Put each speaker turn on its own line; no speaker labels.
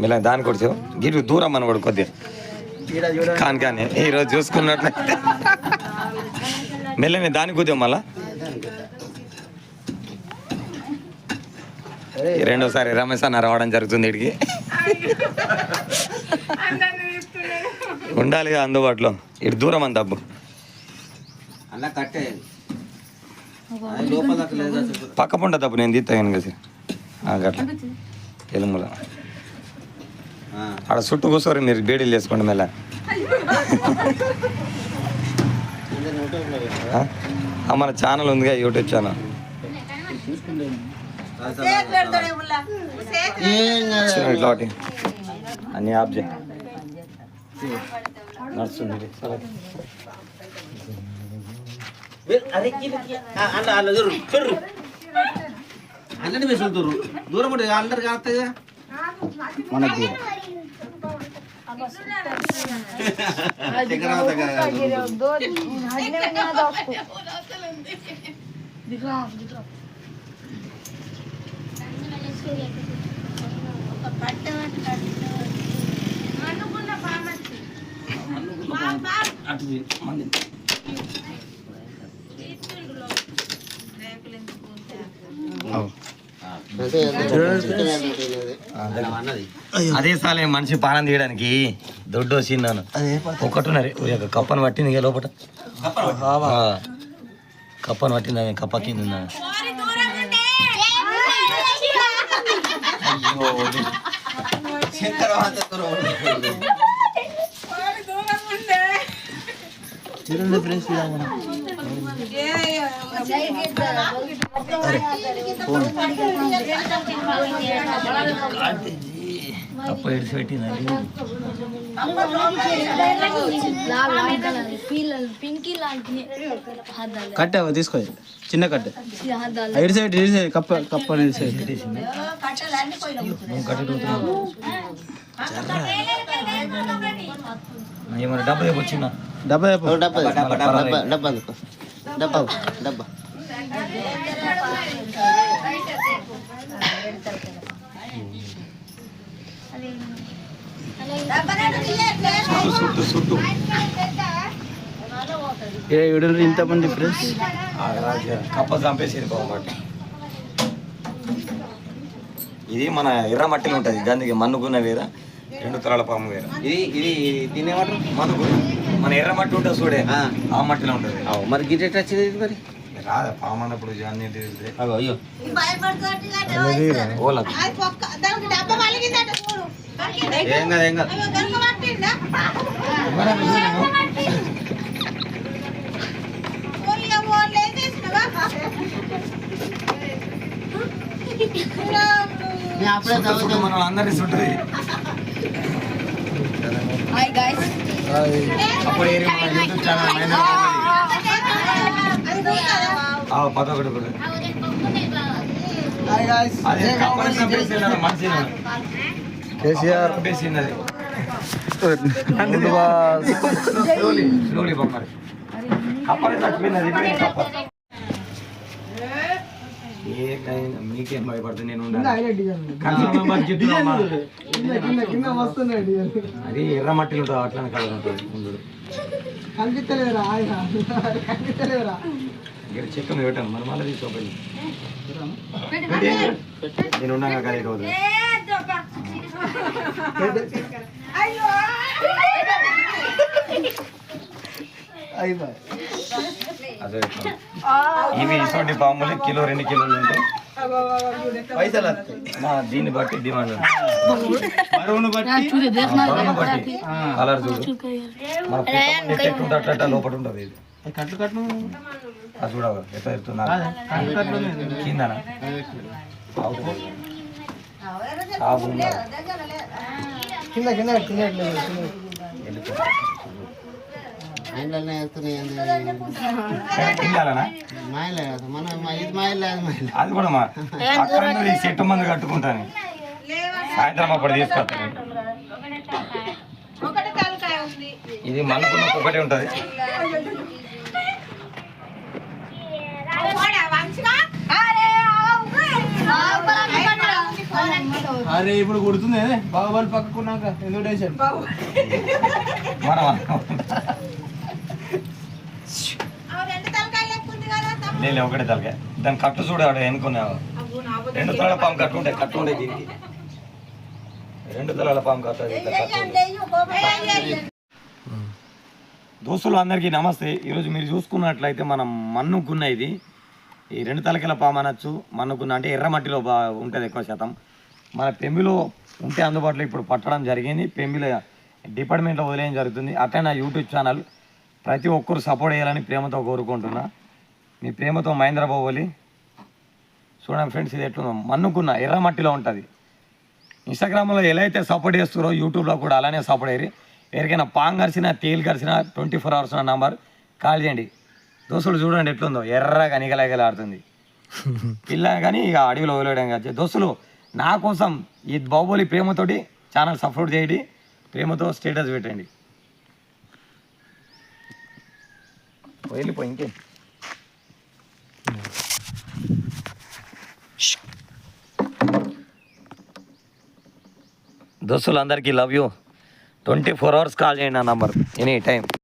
మిలా దాని కొడుచు గిరి దూరం కూడా కొద్దిగా. కాని కానీ ఈరోజు చూసుకున్నట్లయితే. మెల్లనే దాని కొద్దిగా మళ్ళా. రెండోసారి రమేష్ అన్న రావడం జరుగుతుంది ఇడికి. ఉండాలిగా అందుబాటులో. ఇటు దూరం
కట్టే లేదు అసలు.
పక్క పంట డబ్బు నేను తీస్తాను కదా గట్ల. ఎలుముల. ఆడ చుట్టూ కూర్చోరు మీరు బేడీలు ఆ? ఆ, మన ఛానల్ ఉందిగా యూట్యూబ్ ఛానల్ ఇట్లా ఒకటి. అన్ని ఆఫ్ చేయి. నడుస్తుంది.
వేసుకుంటారు దూరం మనకి అన్నది
అదే సాలే మనిషి పానం తీయడానికి దొడ్డు వచ్చిందాను ఒకటిన్నర ఒక కప్పను పట్టింది ఇక లోపల. కప్పను పట్టింది? కప్ప కింద ఉంది ఆమె. కప్ప ఇడిచి పెట్టింది
పింకీ లాంటి
కట్టే తీసుకో. చిన్న కట్టే. ఇటు సైడ్ ఇటు సైడ్ కప్ప కప్ప ఇటు సైడ్
నువ్వు కట్టెడుగుతున్నావు ఏమన్నా డబ్బు రేపు వచ్చిందా
డబ్బా చెప్పు
డబ్బా డబ్బా డబ్బా డబ్బా డబ్బా. డబ్బా
సుట్టు సుట్టు
ఏ ఇంతమంది ఫ్రెండ్స్
కప్ప చంపేసేది బాగుంబట్టి ఇది మన ఎర్ర మట్టిలో ఉంటుంది గందికి మన్నుకున్న వేర? రెండు తరాల పాము వేర.
ఇది ఇది తినేవాటర్
మనుకు మన ఎర్ర మట్టి ఉంటుంది చూడే.
ఆ.
మట్టిలో ఉంటుంది.
మరి గిటెట్ వచ్చింది ఇది మరి?
రాదా పాము అన్నప్పుడు అన్ని
అయ్యో.
ఓలా
ఏం కాదు ఏం కాదు.
మనం అందరి చుట్టది
హాయ్ గాయ్స్
అప్పుడు ఏరి మన యూట్యూబ్ ఛానల్ మైనర్ ఆ పద ఒకటి ఒకటి అదే కప్పని చంపేసేది అన్న మనిషి
కేసీఆర్.
చంపేసింది అది
ముందు బాస్
స్లోలీ స్లోలీ బొమ్మరి. కప్పని చచ్చిపోయింది కప్ప ఏకైనా మీకేం భయపడుతుంది నేను. అది ఎర్ర మట్టిలో ఉంటుంది అట్లానే కలర్ ఉంటుంది ముందు. ఇక్కడ చెక్క మీద పెట్టాను మనం మళ్ళీ తీసుకోపోయి నేను ఉన్నాగా కదా ఈరోజు. అదే. ఇవి ఇటువంటి పాములు కిలో రెండు కిలోలు ఉంటాయి
పైసలు
దీన్ని బట్టి డిమాండ్.
బరువును బట్టి
ఆ బరువును బట్టి. కలర్ చూడు. మన అట్లా లోపల ఉంటుంది ఇది.
కట్లు కట్లు?
అది చూడవు ఎట్లా చెప్తున్నా
కట్లు కట్లు
కిందన?
కింద కింద కింద
వెళ్ళిపోతుంది.
ఆయనలోనే మాయలే అది
కూడా మా అక్కడ చెట్టు మంది కట్టుకుంటాను. సాయంత్రం అప్పుడు తీసుకొస్తాను. ఇది మనకున్న ఒకటే ఉంటది.
అరే
అరే ఇప్పుడు కొడుతుంది. బాహుబలి పక్కకున్నాక ఎందుకు టెన్షన్
మన లేదు ఒకటే తలకాయ దాని కట్టు చూడు ఆడ ఎన్నుకున్నావు రెండు తలల పాము కట్టు ఉంటాయి కట్టు ఉండే దీనికి. రెండు తలల పాము కట్టు. దోస్తులు అందరికీ నమస్తే. ఈరోజు మీరు చూసుకున్నట్లయితే మనం మన్నుకున్న ఇది ఈ రెండు తలకల పాము అనొచ్చు. మన్నుకున్న అంటే ఎర్రమట్టిలో బా ఉంటుంది ఎక్కువ శాతం. మన పెంబిలో ఉంటే అందుబాటులో ఇప్పుడు పట్టడం జరిగింది. పెంబిలో డిపార్ట్మెంట్లో వదిలేయడం జరుగుతుంది. అట్లా నా యూట్యూబ్ ఛానల్ ప్రతి ఒక్కరు సపోర్ట్ చేయాలని ప్రేమతో కోరుకుంటున్నా. మీ ప్రేమతో మహేంద్ర బాహుబలి చూడండి ఫ్రెండ్స్ ఇది ఎట్లుందో. మన్నుకున్న ఎర్రమట్టిలో ఉంటుంది. ఇన్స్టాగ్రామ్లో ఎలా అయితే సపోర్ట్ చేస్తారో యూట్యూబ్లో కూడా అలానే సపోర్ట్ అయ్యి ఎవరికైనా పాంగ్ కరిసినా తేలు కరిసినా ట్వంటీ ఫోర్ అవర్స్ నా నంబర్ కాల్ చేయండి. దోస్తులు చూడండి ఎట్లుందో. ఎర్రగా నిగలగలాడుతుంది పిల్ల కానీ ఇక అడవిలో వదిలేయడం కాదు. దోస్తులు నా కోసం ఈ బాహుబలి ప్రేమతోటి ఛానల్ సపోర్ట్ చేయండి. ప్రేమతో స్టేటస్ పెట్టండి. వెళ్ళిపోయి ఇంకేం? దోస్తులందరికీ love you. Twenty four hours call చేయండి నా నంబర్ ఎనీ టైం